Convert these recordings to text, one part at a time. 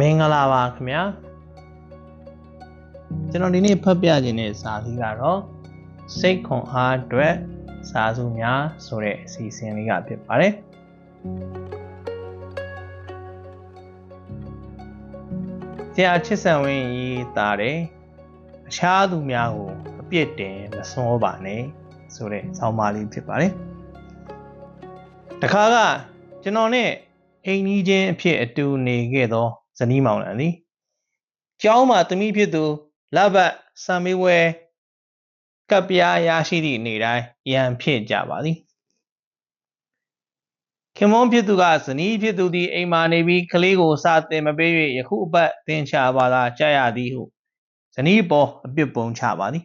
မင်္ဂလာပါခင်ဗျာကျွန်တော်ဒီနေ့ဖတ်ပြခြင်းတဲ့စာလေးကတော့စိတ်ခွန်အားအတွက်စာစုများဆိုတဲ့အစီအစဉ်လေးကဖြစ်ပါတယ်ဆရာချစ်ဆန်ဝင်းရေးသားတယ်အခြားသူများကိုအပြစ်တင်မစွန်းပါနဲ့ဆိုတဲ့ဆောင်းပါးလေးဖြစ်ပါတယ်တခါကကျွန်တော်နဲ့အိမ်ကြီးချင်းအဖြစ်အတူနေခဲ့သော ဇနီးမောင်နှံသည်ကျောင်းမှာသမီးဖြစ်သူလဘတ်စံမေးဝဲကပ်ပြားရရှိသည့်နေ့တိုင်းရန်ဖြစ်ကြပါသည်ခင်မွန်ဖြစ်သူကဇနီးဖြစ်သူသည်အိမ်မာနေပြီးကလေးကိုစာသင်မပေး၍ယခုအပတ်သင်ချပါသာကြာရသည်ဟုဇနီးပေါ်အပြစ်ပုံချပါသည်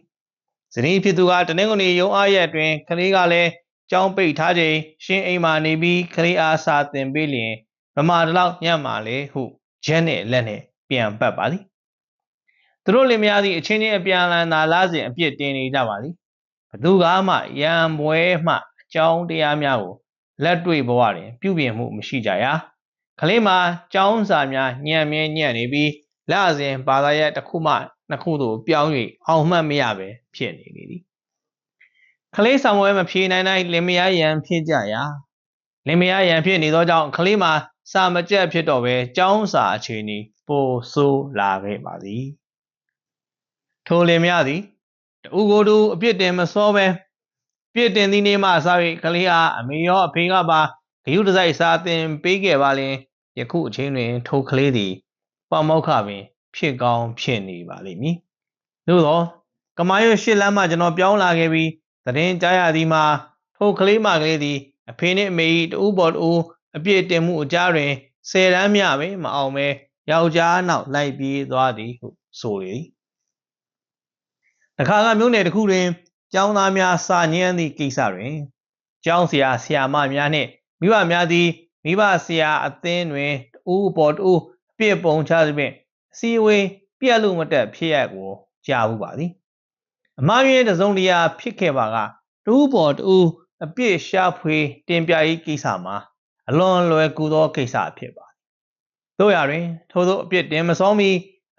ဇနီးဖြစ်သူကတနင်္ဂနွေရုံအားရက်တွင်ကလေးကလည်းကြောင်းပိတ်ထားချိန်ရှင်အိမ်မာနေပြီးကလေးအားစာသင်ပေးလျင်ဗမာတလောက်ညံ့မာလေဟု ဂျက်နဲ့လက်နဲ့ပြန်ပတ်ပါသည်သူတို့လင်မယားသည်အချင်းချင်းအပြန်အလှန်သာလားစဉ်အပြစ်တင်နေကြပါသည်ဘသူကမှရံပွဲမှအကြောင်းတရားများကိုလက်တွေ့ဘဝတွင် ပြုပြင်မှုမရှိကြရာကလေးမှာကြောင်းစာများညံ့မြဲညံ့နေပြီးလစဉ်ဘာသာရပ်တစ်ခုမှနှစ်ခုသို့ပြောင်း၍အောင်မှတ်မရပဲဖြစ်နေလေသည်ကလေးဆောင်ပွဲမဖြေနိုင်နိုင်လင်မယားရန်ဖြစ်ကြရာလင်မယားရန်ဖြစ်နေသောကြောင့်ကလေးမှာ စာမကြက်ဖြစ်တော့ပဲကျောင်းစာအခြေအနေပိုဆိုးလာခဲ့ပါသည်ထိုလင်မယားသည်တူကိုယ်တူအပြစ်တင်မစောပဲပြစ်တင်သည့်နေ့မှစ၍ကလေးအားအမေရောအဖေကပါဂယုတစိုက်စာသင်ပေးခဲ့ပါလင်ယခုအချိန်တွင်ထိုကလေးသည်ပမောက္ခပင် ဖြစ်ကောင်းဖြစ်နေပါလိမ့်မည်သို့သောကမာရွှေရှစ်လမ်းမှကျွန်တော်ပြောင်းလာခဲ့ပြီးသတင်းကြားရသည်မှာထိုကလေးမကလေးသည်အဖေနှင့်အမေ၏တူပေါ်တူ အပြည့်တင်မှုအကြားတွင်ဆယ်တန်းမြပဲမအောင်ပဲယောက်ျားနောက်လိုက်ပြေးသွားသည်ဟုဆိုလေသည်တခါကမြို့နယ်တစ်ခုတွင်ကျောင်းသားများစာညမ်းသည့်ကိစ္စတွင်ကျောင်းဆရာဆရာမများနှင့်မိဘများသည်မိဘဆရာအသင်းတွင်တူပေါ်တူအပြည့်ပုံချသဖြင့်အစည်းအဝေးပြက်လို့မတက်ဖြစ်ရကိုကြားဘူးပါသည်အမှားရင်းတစုံတရာဖြစ်ခဲ့ပါကတူပေါ်တူအပြည့်ရှာဖွေတင်ပြရေးကိစ္စမှာ အလွန်လွယ်ကူသောကိစ္စဖြစ်ပါတို့ရတွင်ထို့သောအပြစ်တင်မစောမီ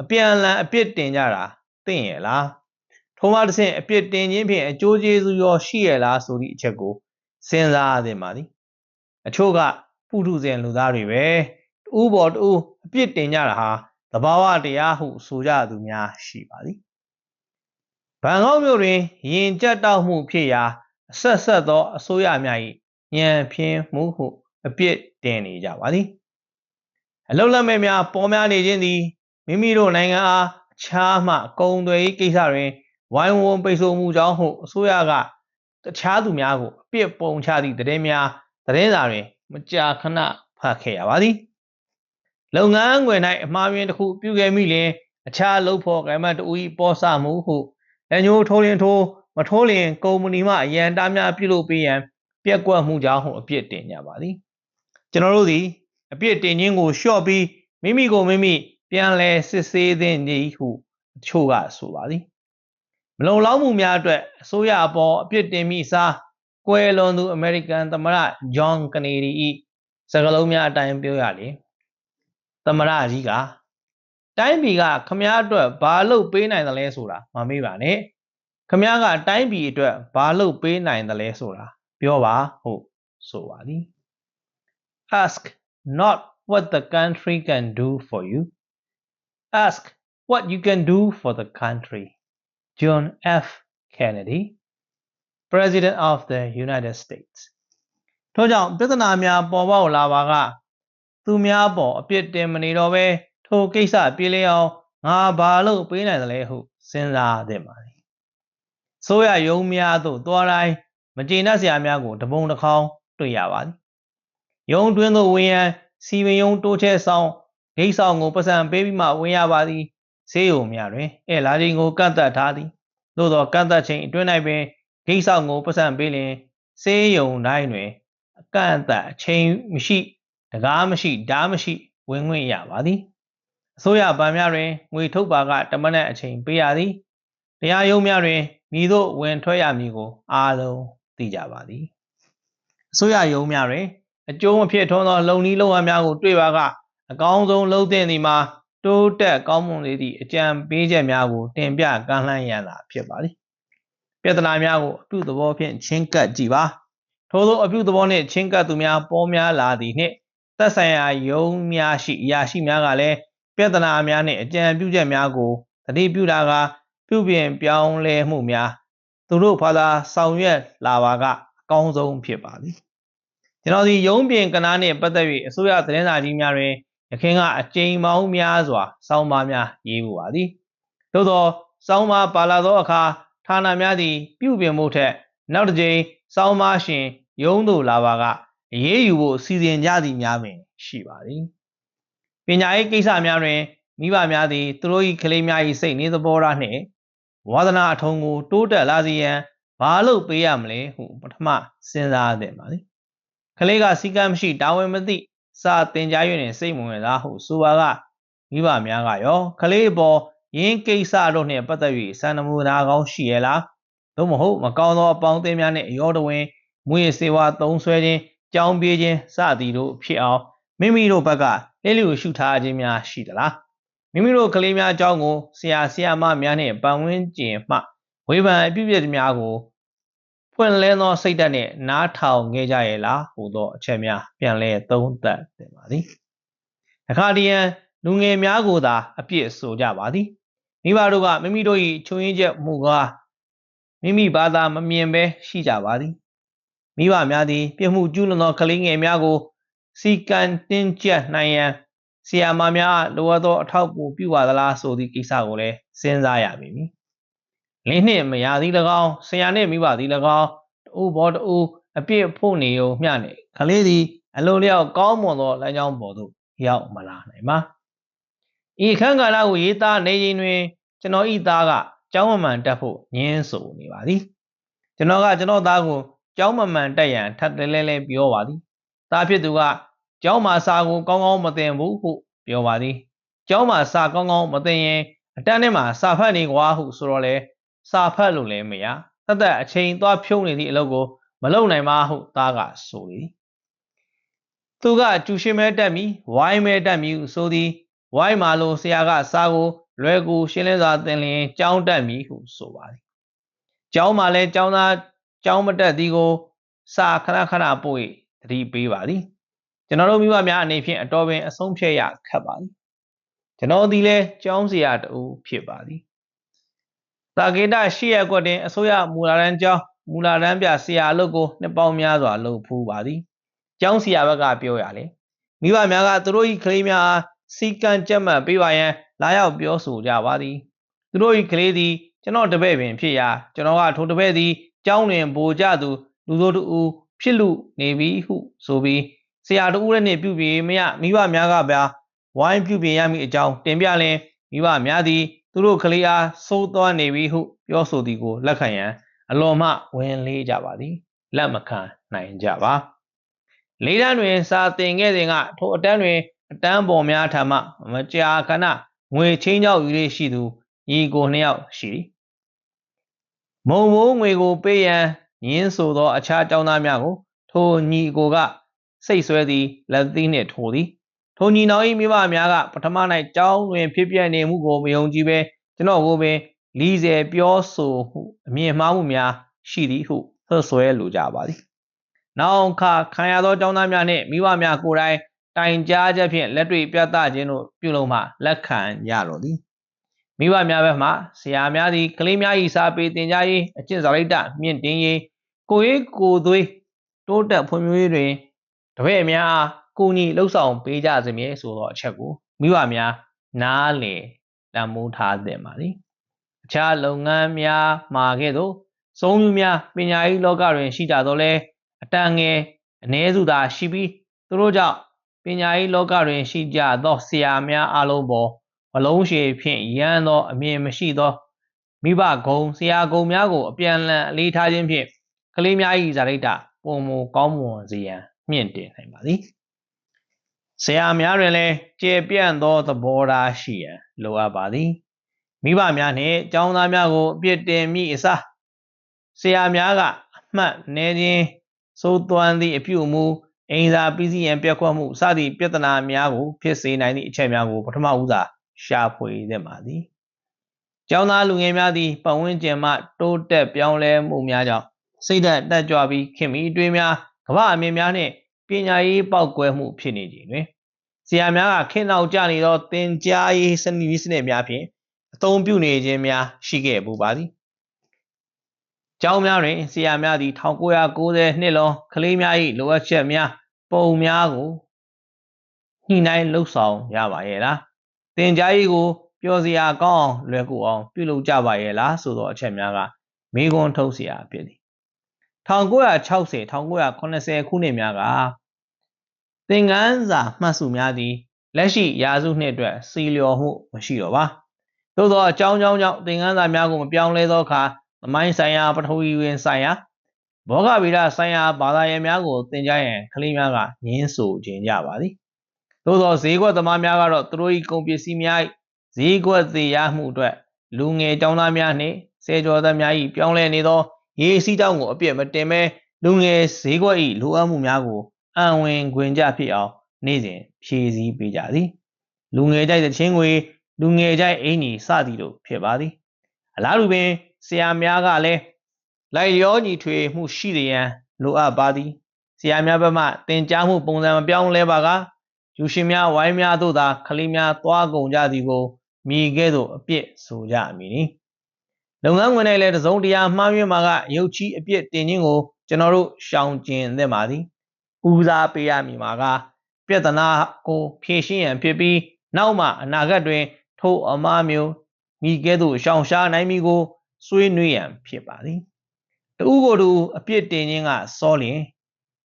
အပြန်အလှန်အပြစ်တင်ကြတာသိရဲ့လားထိုမှတစ်ဆင့်အပြစ်တင်ခြင်းဖြင့်အကျိုးကျေးဇူးရောရှိရဲ့လားဆိုသည့်အချက်ကိုစဉ်းစားသင့်ပါသည်အချို့ကပုထုဇဉ်လူသားတွေပဲတူးပေါ်တူးအပြစ်တင်ကြတာဟာသဘာဝတရားဟုဆိုကြသူများရှိပါသည်ဘန်ကောက်မြို့တွင်ယင်ကြက်တောက်မှုဖြစ်ရာအဆက်ဆက်သောအစိုးရများ၏ညံဖြင်းမှုဟု အပြစ်တင်နေကြပါသည်အလုတ်လက်မဲ့များပေါ်များနေခြင်းသည်မိမိတို့နိုင်ငံအားအခြားမှကုံသွယ်ရေးကိစ္စတွင်ဝိုင်းဝန်းပိတ်ဆို့မှုကြောင့်ဟုအစိုးရကတခြားသူများကိုအပြစ်ပုံချသည့်တည်များတည်စာတွင် မကြာခဏဖတ်ခဲ့ရပါသည်လုပ်ငန်းခွင်၌အမှားယွင်းတစ်ခုပြုခဲ့မိလျင်အခြားလုပ်ဖို့ကံမတူ၏ပေါ်ဆမှုဟုလက်ညှိုးထိုးရင်ထိုးမထိုးလျင်ကုမ္ပဏီမှအရန်တားများပြုလုပ်ပေးရန်ပြက်ကွက်မှုကြောင့်ဟုအပြစ်တင်ကြပါသည် ကျွန်တော်တို့သည်အပြစ်တင်ခြင်းကိုလျှော့ပြီးမိမိကိုမိမိပြန်လဲစစ်ဆေးသင့်သည်ဟုအချို့ကဆိုပါသည်မလုံလောက်မှုများအတွက်အစိုးရအပေါ်အပြစ်တင်မိစားကွယ်လွန်သူအမေရိကန်သမ္မတဂျွန်ကနေဒီ၏စကားလုံးများအတိုင်းပြောရလေသမ္မတကြီးကတိုင်းပြည်ကခမားအတွက်ဘာလုပ်ပေးနိုင်တယ်လဲဆိုတာမမေးပါနဲ့ခမားကတိုင်းပြည်အတွက်ဘာလုပ်ပေးနိုင်တယ်လဲဆိုတာပြောပါဟုတ်ဆိုပါသည် ask not what the country can do for you. Ask what you can do for the country. John F. Kennedy, President of the United States. ထို့ကြောင့်ပြဿနာများပေါ်ပေါက်လာပါကသူများပေါ်အပြစ်တင်မနေတော့ဘဲထိုကိစ္စပြေလည်အောင်ငါဘာလို့ပေးနိုင်သလဲဟုစဉ်းစားသင့်ပါသည်။ဆိုရယုံများသို့သွားတိုင်းမကျေနပ်စရာများကိုတပုံတစ်ခေါင်းတွေ့ရပါသည်။ ယုံတွင်သို့ဝင်ရန်စီမယုံတိုးချဲဆောင်ဂိတ်ဆောင်ကိုပတ်စံပေးပြီးမှဝင်ရပါသည်ဆေးရုံများတွင်အဲလာချိန်ကိုကန့်သက်ထားသည်သို့သောကန့်သက်ချိန်အတွင်း၌ပင်ဂိတ်ဆောင်ကိုပတ်စံပေးလျင်ဆေးရုံတိုင်းတွင်အကန့်အသတ်အချိန်မရှိတကားမရှိဓားမရှိ ဝင်ခွင့်ရပါသည်အစိုးရဗန်များတွင်ငွေထုတ်ပါကတမနက်အချိန်ပေးရသည်တရားရုံးများတွင်မိတို့ဝင်ထွက်ရမည်ကို အားလုံးသိကြပါသည်အစိုးရရုံးများတွင် အကျိုးမဖြစ်ထွန်းသောလုံနီးလုံဟန်များကိုတွေ့ပါကအကောင်းဆုံးလှုပ်တဲ့နေမှာတိုးတက်ကောင်းမွန်လေသည့်အကြံပေးချက်များကိုတင်ပြကမ်းလှမ်းရန်သာဖြစ်ပါသည်ပြဿနာများကိုအပြုသဘောဖြင့်ချင်းကပ်ကြည့်ပါထို့သောအပြုသဘောနှင့်ချင်းကပ်သူများပေါ်များလာသည်နှင့်သက်ဆိုင်ရာယုံများရှိအရာရှိများကလည်းပြဿနာများနှင့်အကြံပြုချက်များကိုသတိပြုတာကပြုပြင်ပြောင်းလဲမှုများသူတို့ဘာသာဆောင်ရွက်လာပါကအကောင်းဆုံးဖြစ်ပါသည် ကျွန်တော်ဒီရုံးပြင်ကဏ္ဍနှင့်ပတ်သက်၍အစိုးရသတင်းစာကြီးများတွင်ရခင်ကအကြိမ်ပေါင်းများစွာစောင်းပါများရေးမှုပါသည်သို့သောစောင်းပါပါလာသောအခါဌာနများသည် ပြုပြင်မှုထက် နောက်တစ်ကြိမ်စောင်းပါရှင်ရုံးသို့လာပါကအရေးယူဖို့စီစဉ်ကြသည်များပင်ရှိပါသည်ပညာရေးကိစ္စများတွင်မိဘများသည်သူတို့၏ကလေးများ၏စိတ်နေသဘောထားနှင့်ဝါသနာအထုံးကို တိုးတက်လာစေရန်ဘာလို့ပေးရမလဲဟုပထမစဉ်းစားသင့်ပါသည် ကလေးကစီကံမရှိတာဝန်မသိစာတင်ကြား၍နေစိတ်မဝင်သားဟုဆိုပါကမိဘများကရောကလေးပေါ်ရင်းကိစ္စတို့နှင့်ပတ်သက်၍စံနမူနာကောင်းရှိရလားသို့မဟုတ်မကောင်းသောအပေါင်းအသင်းများနှင့်အရောတဝင်မွေစေဝါသုံးဆွဲခြင်းကြောင်းပြေးခြင်းစသည်တို့ဖြစ်အောင်မိမိတို့ဘက်ကလျှလျူရှုထားခြင်းများရှိသလားမိမိတို့ကလေးများအကြောင်းကိုဆရာဆရာမများနှင့်ပတ်ဝန်းကျင်မှဝေဖန်အပြုပြည့်များကို ဖွင့်လဲသောစိတ်ဓာတ်နှင့်နားထောင်ခဲ့ကြရဲ့လားဟူသောအချက်များပြန်လည်သုံးသပ်တင်ပါသည်။အခါတည်းလူငယ်များကိုသာအပြစ်ဆိုကြပါသည်။မိဘတို့ကမိမိတို့၏ချုံရင်ချက်မှုကားမိမိဘာသာမမြင်ဘဲရှိကြပါသည်။မိဘများသည်ပြမှုကျူးလွန်သောကလေးငယ်များကိုစီကံတင်းကျပ်နိုင်ရန်ဆီယာမများလိုအပ်သောအထောက်အကူပြုပါသလားဆိုသည့်ကိစ္စကိုလည်းစဉ်းစားရပါမည်။ လင်းနှင့်မရသည်၎င်းဆရာနှင့်မိဘသည်၎င်းတူဘောတူအပြစ်ဖို့နေုံမျှနေကလေးသည်အလိုလျောက်ကောင်းမွန်သောလမ်းကြောင်းပေါ်သို့ရောက်မလာနိုင်ပါ။ဤခန်းကာလကိုရေးသားနေရင်တွင် ကျွန်တော်ဤသားကကျောင်းမမှန်တက်ဖို့ညင်းဆိုနေပါသည်။ကျွန်တော်ကကျွန်တော်သားကိုကျောင်းမမှန်တက်ရန်ထပ်တလဲလဲပြောပါသည်။သားဖြစ်သူကကျောင်းမှာစာကိုကောင်းကောင်းမသင်ဘူးဟုပြောပါသည်ကျောင်းမှာစာကောင်းကောင်းမသင်ရင်အတန်းထဲမှာစာဖတ်နေကွာဟုဆိုတော့လေ စာဖတ်လို့လည်းမရတသက်အချိန်သွားဖြုံးနေသည့်အလုပ်ကိုမလုပ်နိုင်ပါဟုသားကဆိုသည်သူကကျူရှင်မဲတက်မီဝိုင်းမဲတက်မီဟုဆိုသည်ဝိုင်းမာလို့ဆရာကစာကိုလွယ်ကူရှင်းလင်းစွာသင်လျင်ကျောင်းတက်မီဟုဆိုပါသည်ကျောင်းမှာလည်းကျောင်းသားကျောင်းမတက်သည်ကို စာခဏခဏပို့သတိပေးပါသည်ကျွန်တော်တို့မိဘများအနေဖြင့်အတော်ပင်အဆုံးဖြတ်ရခက်ပါသည်ကျွန်တော်သည်လည်းကြောင်းစရာတူဖြစ်ပါသည် သာကေတရှိရကွက်တင်အစိုးရမူလာတန်းကျောင်းမူလာတန်းပြဆရာအလုပ်ကိုနှစ်ပေါင်းများစွာလုပ်ဖူးပါသည်ကျောင်းဆရာဘက်ကပြောရလေမိဘများကသူတို့၏ကလေးများအားစီကံကြက်မှတ်ပေးပါရန်လာရောက်ပြောဆိုကြပါသည်သူတို့၏ကလေးသည်ကျွန်တော်တပည့်ပင်ဖြစ်ရာကျွန်တော်ကထိုတပည့်သည်ကျောင်းတွင်ပိုကြသူလူတို့တူဖြစ်လူနေပြီဟုဆိုပြီးဆရာတဦးနဲ့ပြုပြင်မရမိဘများကပါဝိုင်းပြုပြင်ရမည့်အကြောင်းတင်ပြလင်မိဘများသည် သူတို့ကလေးအားစိုးသွားနေပြီဟုပြောဆိုသည်ကိုလက်ခံရန်အလွန်မှဝင်လေးကြပါသည်လက်မခံနိုင်ကြပါလေးတန်းတွင်စာသင်ခဲ့စဉ်ကထိုအတန်းတွင်အတန်းပေါ်များထမှမကြာခဏငွေချင်းကြောက်ယူရရှိသူညီကိုနှစ်ယောက်ရှိသည်မုံမိုးငွေကိုပေးရန်ညင်းဆိုသောအခြားကျောင်းသားများကို ထိုညီကိုက စိတ်ဆွဲသည်လက်သီးနှင့်ထိုသည် ထိုညီနောင်၏မိဘများကပထမ၌ကြောင်းတွင်ဖြစ်ပြနေမှုကိုမယုံကြည်ဘဲကျွန်တော်ကိုပင်လီဆယ်ပြောဆိုဟုအမြင်မှားမှုများရှိသည်ဟုဆွဆွဲလိုကြပါသည်နောက်ခါခံရသောကျောင်းသားများနှင့်မိဘများကိုယ်တိုင်တိုင်ကြားချက်ဖြင့်လက်တွေ့ပြသခြင်းတို့ပြုလုပ်မှလက်ခံရလိုသည်မိဘများဘက်မှဆရာများသည်ကလေးများ၏စာပေသင်ကြားရေးအကျင့်စာရိတ္တမြင့်တင်ရေးကိုရေးကိုသွေးတိုးတက်ဖွံ့ဖြိုးရေးတွင်တပည့်များ ကိုညီလှုပ်ဆောင်ပေးကြစမြဲဆိုသောအချက်ကိုမိဘများနားလည်တန်မိုးထားသင့်ပါသည်အခြားလုပ်ငန်းများမှာကဲ့သို့စုံမျိုးများပညာရေးလောကတွင်ရှိကြသောလဲအတန်ငယ်အ ਨੇ စုသာရှိပြီးသူတို့ကြောင့်ပညာရေးလောကတွင်ရှိကြသောဆရာများအလုံးပေါ်မလုံးရှည်ဖြင့်ရန်သောအမြင်မရှိသောမိဘဂုံဆရာဂုံများကိုအပြန်အလှန်အလေးထားခြင်းဖြင့်ကလေးများ၏ဇာတိတပုံမကောင်းမွန်စေရန်မြင့်တင်နိုင်ပါသည် ဆရာများတွင်လည်းကျေပြန့်သောသဘောထားရှိရန်လိုအပ်ပါသည်မိဘများနှင့်ကျောင်းသားများကိုအပြစ်တင်မိအစားဆရာများကအမှတ်နေခြင်းစိုးသွမ်းသည့်အပြုအမူအိမ်သာပြီးစီးရန်ပြက်ကွက်မှုစသည့်ပြဿနာများကိုဖြစ်စေနိုင်သည့်အချက်များကိုပထမဦးစွာရှာဖွေသင့်ပါသည်ကျောင်းသားလူငယ်များသည်ပတ်ဝန်းကျင်မှတိုးတက်ပြောင်းလဲမှုများကြောင့်စိတ်ဓာတ်တက်ကြွပြီးခင်မီတွေးများကမ္ဘာအမြင်များနှင့် ပညာရေးပေါက်ကွဲမှုဖြစ်နေခြင်းတွင်ဆရာများကခင်နောက်ကြနေသောသင်ကြားရေးစနစ်စနစ်များဖြင့်အသုံးပြုနေခြင်းများရှိခဲ့ပူပါသည်။ကျောင်းများတွင်ဆရာများသည်1990နှစ်လုံးကလေးများ၏လိုအပ်ချက်များပုံများကိုညှိနှိုင်းလှုပ်ဆောင်ရပါရဲ့လား။သင်ကြားရေးကိုပျော်စရာကောင်းအောင်လွယ်ကူအောင်ပြုလုပ်ကြပါရဲ့လားဆိုသောအချက်များကမေးခွန်းထုတ်စရာဖြစ်သည်1960 1980ခုနှစ်များက သင်ခန်းစာမှတ်စုများသည်လက်ရှိရာစုနှစ်အတွက်စီလျော်မှုမရှိတော့ပါသို့သောအကြောင်းကြောင့်ကြောင့်သင်ခန်းစာများကိုမပြောင်းလဲသောအခါသမိုင်းဆိုင်ရာပထဝီဝင်ဆိုင်ရာဘောဂဗေဒဆိုင်ရာဘာသာရပ်များကိုသင်ကြားရန်ကလေးများကညင်းဆိုခြင်းကြပါသည်သို့သောဈေးကွက်သမားများကတော့သူတို့၏ကုန်ပစ္စည်းများ၏ဈေးကွက်သေးရမှုအတွက်လူငယ်ကျောင်းသားများနှင့်ဆယ်ကျော်သားများ၏ပြောင်းလဲနေသောရေစီးတောင်းကိုအပြည့်မတင်မဲလူငယ်ဈေးကွက်၏လိုအပ်မှုများကို အံဝင်ခွင်ကြဖြစ်အောင်နေ့စဉ်ဖြည့်ဆည်းပေးကြသည်လူငယ်ကြိုက်တဲ့ချင်းငွေလူငယ်ကြိုက်အင်ကြီးစသည်တို့ဖြစ်ပါသည်အလားတူပင်ဆရာများကလည်းလိုက်ရောညီထွေမှုရှိရန်လိုအပ်ပါသည်ဆရာများဘက်မှတင်ကြားမှုပုံစံမပြောင်းလဲပါကယူရှင်များဝိုင်းများတို့သာခလေးများသွားကုန်ကြသည်ကိုမိကဲ့သို့အပြစ်ဆိုကြမည်။လုပ်ငန်းဝင်၌လည်းတစုံတရာမှားယွင်းမှာကရုပ်ချီးအပြစ်တင်ခြင်းကိုကျွန်တော်တို့ရှောင်ကျဉ်သင့်ပါသည်။ ဦးစားပေးရမည်မှာကပြဿနာကိုဖြေရှင်းရန်ဖြစ်ပြီးနောက်မှအနာဂတ်တွင် ထိုအမှားမျိုးမိကဲ့သို့ရှောင်ရှားနိုင်မည်ကိုဆွေးနွေးရန်ဖြစ်ပါသည်။တူကိုယ်တူအပြစ်တင်ခြင်းကစောလျင်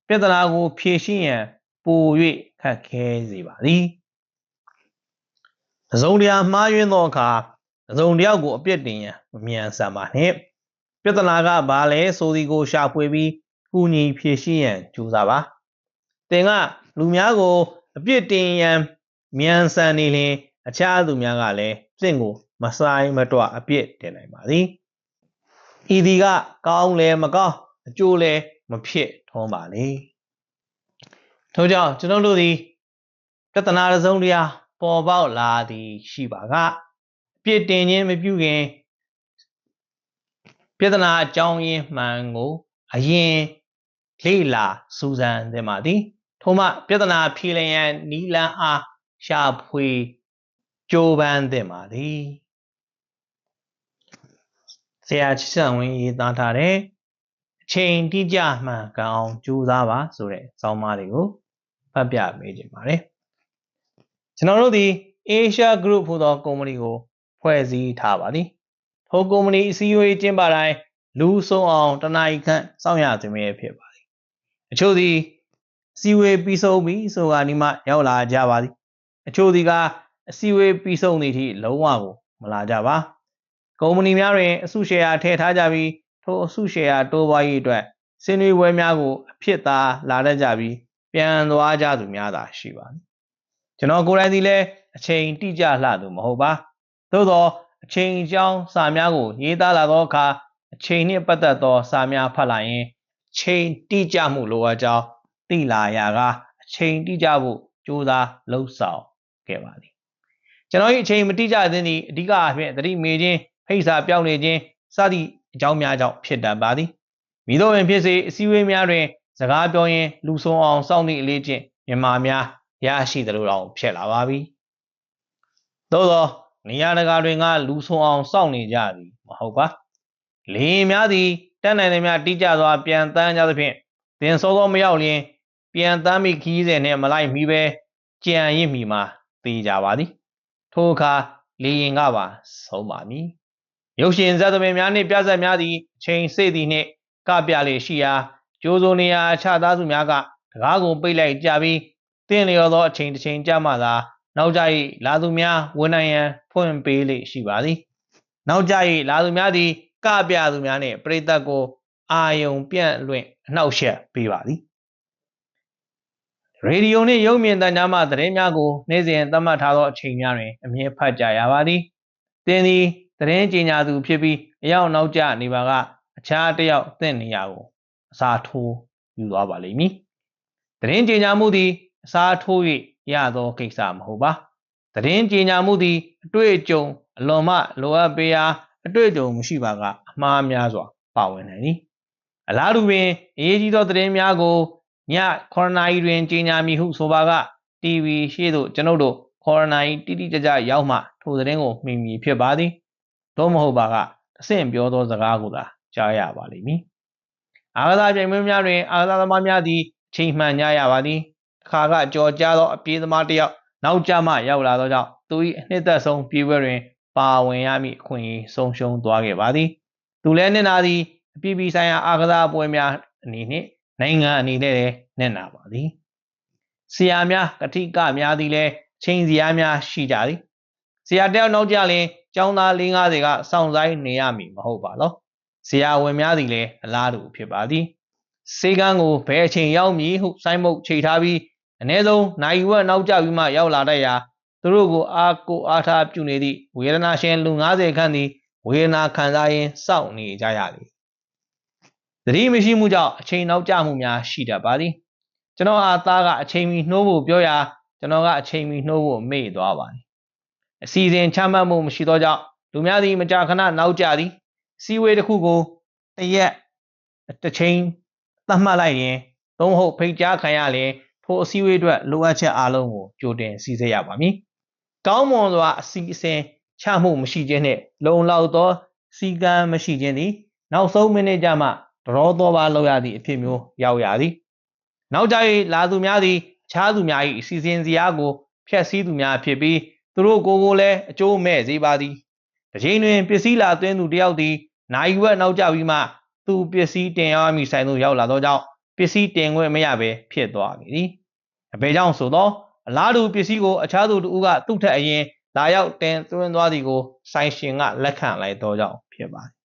ပြဿနာကို ဖြေရှင်းရန်ပို၍ခက်ခဲစေပါသည်။တစုံတရာမှားယွင်းသောအခါတစုံတယောက်ကိုအပြစ်တင်ရန်မမြန်ဆန်ပါနှင့်ပြဿနာကဘာလဲဆိုသည်ကိုရှာဖွေပြီးကုညီဖြေရှင်းရန်ကြိုးစားပါ သင်ကလူများကိုအပြစ်တင်ရန်မြန်ဆန်နေလျင်အခြားသူများကလည်းသင်ကို မဆိုင်မတော့အပြစ်တင်နိုင်ပါသည်ဤဒီကကောင်းလဲမကောင်းအကျိုးလဲမဖြစ်ထုံးပါလေထို့ကြောင့်ကျွန်တော်တို့သည်ပြဿနာတစ်စုံတရာပေါ်ပေါက်လာသည်ရှိပါကပြစ်တင်ခြင်းမပြုခင်ပြဿနာအကြောင်းရင်းမှန်ကို အရင်လေ့လာစူးစမ်းသင့်ပါသည် ထို့မှပြဿနာဖြေလျံနီလန်းအားရှာဖွေကြိုးပမ်းသင့်ပါသည်ဆရာချစ်ဆန်ဝင်းရေးသားထားတဲ့အချိန်တိကျမှန်ကန်အောင်ကြိုးစားပါဆိုတဲ့စောင်းမတွေကိုဖတ်ပြပေးခြင်းပါတယ်ကျွန်တော်တို့ဒီ Asia Group ဟူသောကုမ္ပဏီကို ဖွဲ့စည်းထားပါသည်ထိုကုမ္ပဏီအစည်းအဝေးကျင်းပတိုင်းလူဆုံးအောင်တနာ ਈ ခန့်စောင့်ရခြင်းပဲဖြစ်ပါသည်အချို့သည်အ စည်းအဝေးပြီးဆုံးပြီဆိုကနေမှရောက်လာကြပါသည်အချို့သည်ကအစည်းအဝေးပြီးဆုံးသည့်အထိလုံးဝကိုမလာကြပါကုမ္ပဏီများတွင်အစုရှယ်ယာထည့်ထားကြပြီးထိုအစုရှယ်ယာတိုးပွားရေးအတွက်စင်တွေဝဲများကိုအဖြစ်သာလာတတ်ကြပြီးပြန်သွားကြသူများသာရှိပါသည်ကျွန်တော်ကိုယ်တိုင်ဒီလဲအချိန်တိကျလှသူမဟုတ်ပါသို့သောအချိန်အကြောင်းစာများကိုရေးသားလာသောအခါအချိန်နှင့်ပတ်သက်သောစာများဖတ်လာရင်ချိန်တိကျမှုလိုအပ်ကြောင်း သိလာရကအချိန်တိကျဖို့ကြိုးစားလှုပ်ဆောင်ခဲ့ပါသည်ကျွန်တော်၏အချိန်မတိကျသင်းသည့်အဓိကအဖြစ်သတိမေခြင်းဖိစာပြောင်းနေခြင်းစသည့်အကြောင်းများကြောင့်ဖြစ်တတ်ပါသည်မိတို့ပင်ဖြစ်စေအစည်းအဝေးများတွင် စကားပြောရင်းလူဆုံးအောင်စောင့်သည့်အလေးချင်းမြန်မာများရရှိသလိုတောင်ဖြစ်လာပါပြီသို့သောနေရာတကာတွင်ကလူဆုံးအောင်စောင့်နေကြသည်မဟုတ်ပါလင်းများသည်တက်နိုင်သည်များတိကျစွာပြန်တန်းကြသဖြင့်တင်စောသောမရောက်လျင် ပြန်တန်းမိခီးစဉ်နှင့်မလိုက်မီပဲကြံရစ်မိမှာသိကြပါသည်ထိုအခါလေရင်ကပါဆုံးပါမည်ရုပ်ရှင်ဇာတ်သမင်များနှင့်ပြဇာတ်များသည်အချိန်စေ့သည်နှင့်ကပြလေရှိရာကျိုးစုံနေရာအခြားသားစုများကတကားကိုပိတ်လိုက်ကြပြီးတင်းလျော်သောအချိန်တစ်ချိန်ကြာမှသာနောက်ကြ၏လာသူများဝန်နိုင်ရန်ဖွင့်ပေးလေရှိပါသည်နောက်ကြ၏လာသူများသည်ကပြသူများနှင့်ပရိသတ်ကိုအာယုံပြန့်လွင့်အနှောက်အယှက်ပေးပါသည် ရေဒီယိုနှင့်ရုပ်မြင်သံကြားမှသတင်းများကိုနေ့စဉ်သတ်မှတ်ထားသောအချိန်များတွင်အမြဲဖတ်ကြရပါသည်သင်သည်သတင်းကြေညာသူဖြစ်ပြီးအရောက်နောက်ကျနေပါကအခြားတစ်ယောက်သင့်နေရာကိုအစာထိုးယူသွားပါလိမ့်မည်သတင်းကြေညာမှုသည်အစားထိုး၍ရသောကိစ္စမဟုတ်ပါသတင်းကြေညာမှုသည်အတွေ့အကြုံအလွန်မှလိုအပ်ပေရာအတွေ့အကြုံမရှိပါကအမှားများစွာပါဝင်နိုင်သည်အလားတူပင်အရေးကြီးသောသတင်းများကို ည9နာရီတွင်ကြေညာမည်ဟုဆိုပါက TV ရှေ့သို့ကျွန်ုပ်တို့9နာရီတိတိကျကျရောက်မှထိုသတင်းကိုမိမိဖြစ်ပါသည်သို့မဟုတ်ပါကအဆင့်ပြောသောစကားကိုသာကြားရပါလိမ့်မည်အာသာပြိုင်ပွဲများတွင်အာသာသမားများသည်ချိန်မှန်ကြရပါသည်အခါကကြော်ကြားသောအပြေးသမားတစ်ယောက်နောက်ကျမှရောက်လာသောကြောင့်သူ၏အနှစ်သက်ဆုံးပြေးပွဲတွင် ပါဝင်ရမည့်အခွင့်အရေးဆုံးရှုံးသွားခဲ့ပါသည်သူလည်းနစ်နာသည်အပြည်ပြည်ဆိုင်ရာအာကစားပွဲများအနေနှင့် နိုင်ငံအနေနဲ့လည်းနစ်နာပါသည်ဆရာများကတိကများသည်လည်းချိန်စရာများရှိကြသည်ဆရာတယောက်နောက်ကြလင်ကျောင်းသား၄50ကစောင့်ဆိုင်နေရမည်မဟုတ်ပါလောဆရာဝန်များသည်လည်းအလားတူဖြစ်ပါသည်စေကန်းကိုဘယ်အချိန်ရောက်မည်ဟုစိုင်းမုတ်ချိန်ထားပြီးအ ਨੇ ဆုံးနိုင်ဝက်နောက်ကျပြီးမှရောက်လာတဲ့ရာသူတို့ကိုအားကိုအားထားပြုနေသည့်ဝေဒနာရှင်လူ90ခန့်သည်ဝေဒနာခံစားရင်းစောင့်နေကြရသည် သတိမရှိမှုကြောင့်အချိန်နောက်ကျမှုများရှိတတ်ပါသည်ကျွန်တော်အားသားကအချိန်မီနှိုးဖို့ပြောရာကျွန်တော်ကအချိန်မီနှိုးဖို့မေ့သွားပါသည်အစီအစဉ်ချမှတ်မှုမရှိသောကြောင့်လူများသည်မကြာခဏနောက်ကျသည်စီဝေးတစ်ခုကိုတရက်တစ်ချိန်သတ်မှတ်လိုက်ရင်သုံးဟုတ်ဖိတ်ကြားခံရရင်ထိုအစည်းအဝေးအတွက်လိုအပ်ချက်အားလုံးကိုကြိုတင်စီစစ်ရပါမည်။ကောင်းမွန်စွာအစီအစဉ်ချမှုမရှိခြင်းနှင့်လုံလောက်သော စီကံမရှိခြင်းသည်နောက်ဆုံးမိနစ်ကြမှ တရောသောပါလောက်ရသည့်အဖြစ်မျိုးရောက်ရသည်။နောက်ကြ၍လာသူများသည်အခြားသူများ၏အစီအစဉ်စရာကိုဖျက်ဆီးသူများဖြစ်ပြီးသူတို့ကိုယ်ကိုလည်းအကျိုးမဲ့စေပါသည်။တစ်ချိန်တွင်ပစ္စည်းလာသွင်းသူတယောက်သည်နိုင်ဝက်နောက်ကျပြီးမှသူပစ္စည်းတင်ရမည့်ဆိုင်သို့ရောက်လာသောကြောင့်ပစ္စည်းတင်ခွင့်မရဘဲဖြစ်သွားပြီသည်အပေကြောင့်ဆိုသောအလားတူပစ္စည်းကိုအခြားသူတို့ကသူ့ထက်အရင်လာရောက်တင်သွင်းသွားသည်ကိုဆိုင်ရှင်ကလက်ခံလိုက်သောကြောင့်ဖြစ်ပါတယ်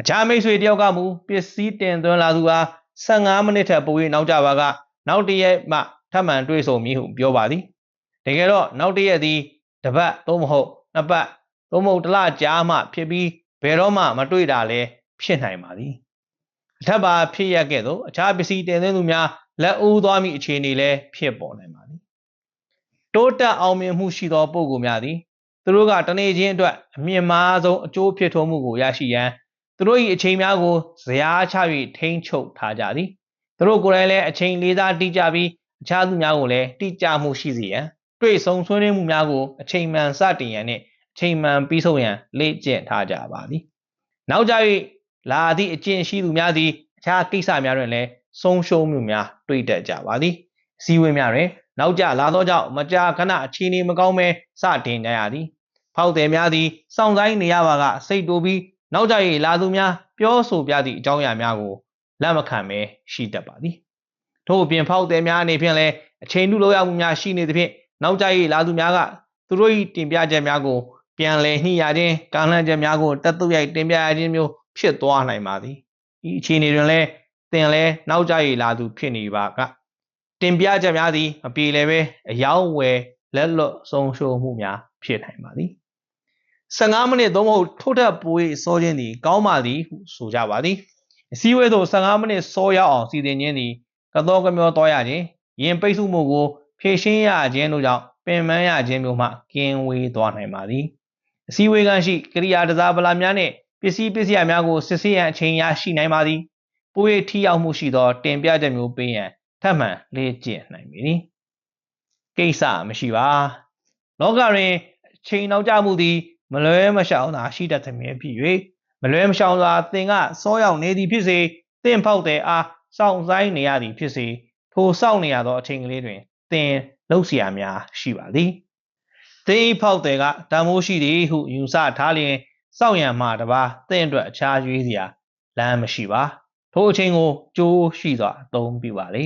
အခြားမိတ်ဆွေတယောက်ကမူပစ္စည်းတင်သွင်းလာသူဟာ15မိနစ်ထက်ပို၍နောက်ကျပါကနောက်တရက်မှထပ်မံတွေ့ဆုံမည်ဟုပြောပါသည်တကယ်တော့နောက်တရက်သည်တပတ်သို့မဟုတ်နှစ်ပတ်သို့မဟုတ်တစ်လကြာမှဖြစ်ပြီးဘယ်တော့မှမတွေ့တာလဲဖြစ်နိုင်ပါသည်အထက်ပါဖြစ်ရခဲ့သောအခြားပစ္စည်းတင်သွင်းသူများလက်ဦးသွားမိအခြေအနေလည်းဖြစ်ပေါ်နိုင်ပါသည်တိုးတက်အောင်မြင်မှုရှိသောပုဂ္ဂိုလ်များသည်သူတို့ကတနေ့ချင်းအတွက်အမြင့်မားဆုံးအကျိုးဖြစ်ထွန်းမှုကိုရရှိရန် သူတို့၏အချိန်များကိုဇရာချ၍ထိန်းချုပ်ထားကြသည်သူတို့ကိုယ်တိုင်လည်းအချိန်လေးစားတိကျပြီးအခြားသူများကိုလည်းတိကျမှုရှိစေရန်တွေ့ဆုံဆွေးနွေးမှုများကိုအချိန်မှန်စတင်ရန်နှင့်အချိန်မှန်ပြီးဆုံးရန်လေ့ကျင့်ထားကြပါသည်နောက်ကြ၍လာသည့်အကျင့်ရှိသူများသည်အခြားကိစ္စများတွင်လည်းဆုံးရှုံးမှုများတွေ့တတ်ကြပါသည်အစည်းအဝေးများတွင်နောက်ကျလာသောကြောင့်မကြာခဏအခြေအနေမကောင်းပဲစတင်ကြရသည်ဖောက်တယ်များသည်စောင့်ဆိုင်နေရပါကစိတ်တိုးပြီး နောက်ကျ၍လာသူများပြောဆိုပြသည့်အကြောင်းအရာများကိုလက်မခံပဲရှိတတ်ပါသည်ထို့အပြင်ဖောက်တယ်များအနေဖြင့်လည်းအချိန်လူလောက်ရမှုများရှိနေသဖြင့်နောက်ကျ၍လာသူများကသူတို့၏တင်ပြချက်များကိုပြန်လည်နှိရခြင်းကာလန့်ချက်များကိုတက်သွရိုက်တင်ပြရခြင်းမျိုးဖြစ်သွားနိုင်ပါသည်ဤအခြေအနေတွင်လည်းသင်လည်းနောက်ကျ၍လာသူဖြစ်နေပါကတင်ပြချက်များသည်မပြေလည်ပဲအယောင်းဝယ်လက်လွတ်ဆုံးရှုံးမှုများဖြစ်နိုင်ပါသည် 15မိနစ်သို့မဟုတ်ထို့ထက်ပို၍စောခြင်းသည်ကောင်းပါသည်ဟုဆိုကြပါသည်အစည်းအဝေးသို့15မိနစ်စောရောက်အောင်စီစဉ်ခြင်းသည်ကတော့ကမျောတော်ရခြင်းရင်ပိတ်စုမှုကိုဖြည့်ရှင်းရခြင်းတို့ကြောင့်ပင်ပန်းရခြင်းမျိုးမှကင်းဝေးသွားနိုင်ပါသည်အစည်းအဝေးကရှိကိရိယာတစားပလာများနှင့်ပစ္စည်းပစ္စည်းများကိုစစ်ဆေးရန်အချိန်ရရှိနိုင်ပါသည်ပို၍ထိရောက်မှုရှိသောတင်ပြချက်မျိုးပေးရန်ထပ်မံလေ့ကျင့်နိုင်ပြီ။ကိစ္စမရှိပါ။လောကတွင်ချိန်နောက်ကျမှုသည် မလွဲမရှောင်သာရှိတတ်သည်ဖြစ်၍မလွဲမရှောင်သာသင်ကစောရောက်နေသည်ဖြစ်စေသင်ဖောက်တဲ့အားစောင့်ဆိုင်နေရသည်ဖြစ်စေထိုစောင့်နေရသောအချိန်ကလေးတွင်သင်လှုပ်ရှားများရှိပါသည်သင်ဖောက်တဲ့ကတန်မိုးရှိသည်ဟုယူဆထားလျင်စောင့်ရန်မှတပါသင်အတွက်အခြားရွေးစရာလမ်းမရှိပါထိုအချိန်ကိုကြိုးရှိစွာအသုံးပြုပါလေ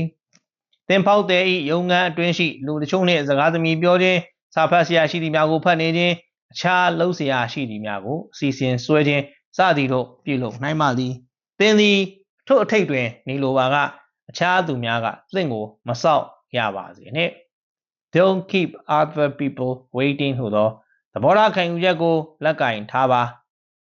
သင်ဖောက်တဲ့ဤရုံငန်းအတွင်းရှိလူတချို့နှင့်စကားသမီးပြောခြင်းစာဖတ်ဆရာရှိသည်များကိုဖတ်နေခြင်း အခြားလှုပ်ဆရာရှိသည်များကိုအစီအစဉ်ဆွဲခြင်းစသည်တို့ပြုလုပ်နိုင်ပါသည်။သင်သည်ထို့အထိတ်တွင်နေလိုပါကအခြားသူများကသင်ကိုမဆောက်ရပါစေနှင့် Don't keep other people waiting ဟူသောသဘောထားခံယူချက်ကိုလက်ကင်ထားပါ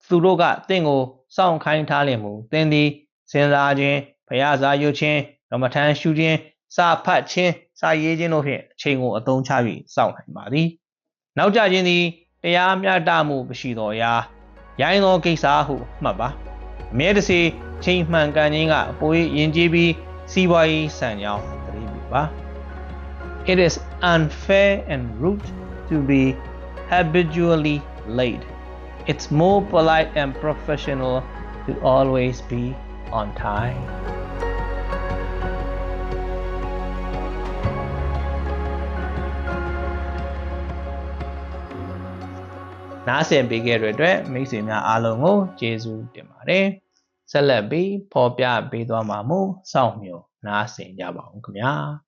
သူတို့ကသင်ကိုစောင့်ခိုင်းထားလျင်မူသင်သည်စဉ်းစားခြင်းဖျားစားရွခြင်းကမ္မထမ်းရှုခြင်းစာဖတ်ခြင်းစာရေးခြင်းတို့ဖြင့်အချိန်ကိုအသုံးချပြီးစောင့်နိုင်ပါသည် နောက်ကြခြင်းသည် တရားမျှတမှုမရှိတော်ရာရိုင်းသောကိစ္စဟုမှတ်ပါအမြဲတစေချိန်မှန်ကန်ခြင်းကအပို၍ယဉ်ကျေးပြီးစီးပွားရေးစံကြောင်းသတိပြုပါ It is unfair and rude to be habitually late. It's more polite and professional to always be on time. နားဆင်ပေးခဲ့တဲ့အတွက်မိတ်ဆွေများအားလုံးကိုကျေးဇူးတင်ပါတယ်။ဆက်လက်ပြီးဖော်ပြပေးသွားမှာမို့စောင့်မျှော်နားဆင်ကြပါဦးခင်ဗျာ။